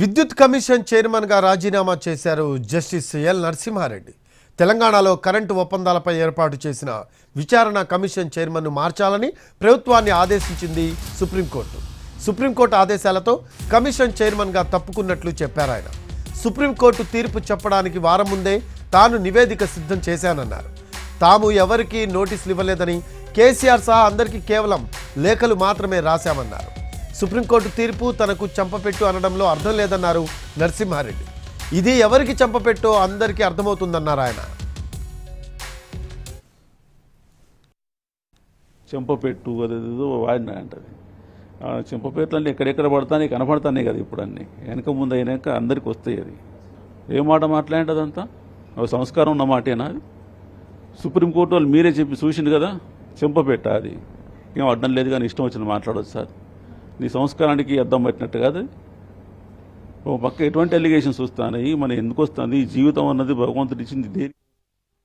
విద్యుత్ కమిషన్ చైర్మన్గా రాజీనామా చేశారు జస్టిస్ ఎల్ నరసింహారెడ్డి. తెలంగాణలో కరెంటు ఒప్పందాలపై ఏర్పాటు చేసిన విచారణ కమిషన్ చైర్మన్ను మార్చాలని ప్రభుత్వాన్ని ఆదేశించింది సుప్రీంకోర్టు. సుప్రీంకోర్టు ఆదేశాలతో కమిషన్ చైర్మన్గా తప్పుకున్నట్లు చెప్పారు ఆయన. సుప్రీంకోర్టు తీర్పు చెప్పడానికి వారం ముందే తాను నివేదిక సిద్ధం చేశానన్నారు. తాము ఎవరికీ నోటీసులు ఇవ్వలేదని కేసీఆర్ సహా అందరికీ కేవలం లేఖలు మాత్రమే రాశామన్నారు. సుప్రీంకోర్టు తీర్పు తనకు చంపపెట్టు అనడంలో అర్థం లేదన్నారు నరసింహారెడ్డి. ఇది ఎవరికి చంపపెట్టో అందరికీ అర్థమవుతుందన్నారు ఆయన. చెంపపెట్టు అది ఏదో వాడినా అంటది. చెంపపెట్లు అంటే ఎక్కడెక్కడ పడతానే కనపడతానే కదా ఇప్పుడు అన్నీ. వెనక ముందు అయినాక అందరికి వస్తాయి అది. ఏ మాట మాట్లాడేదంతా ఒక సంస్కారం ఉన్న మాటేనా అది? సుప్రీంకోర్టు వాళ్ళు మీరే చెప్పి చూసిండు కదా చెంపపెట్ట అది. ఏం అడ్డం లేదు కానీ ఇష్టం వచ్చిన మాట్లాడవచ్చు సార్. నీ సంస్కారానికి అద్దం పట్టినట్టు కాదు. ఓ పక్క ఎటువంటి అలిగేషన్స్ వస్తున్నాయి? మన ఎందుకు వస్తుంది? జీవితం అన్నది భగవంతుడిచ్చింది దేని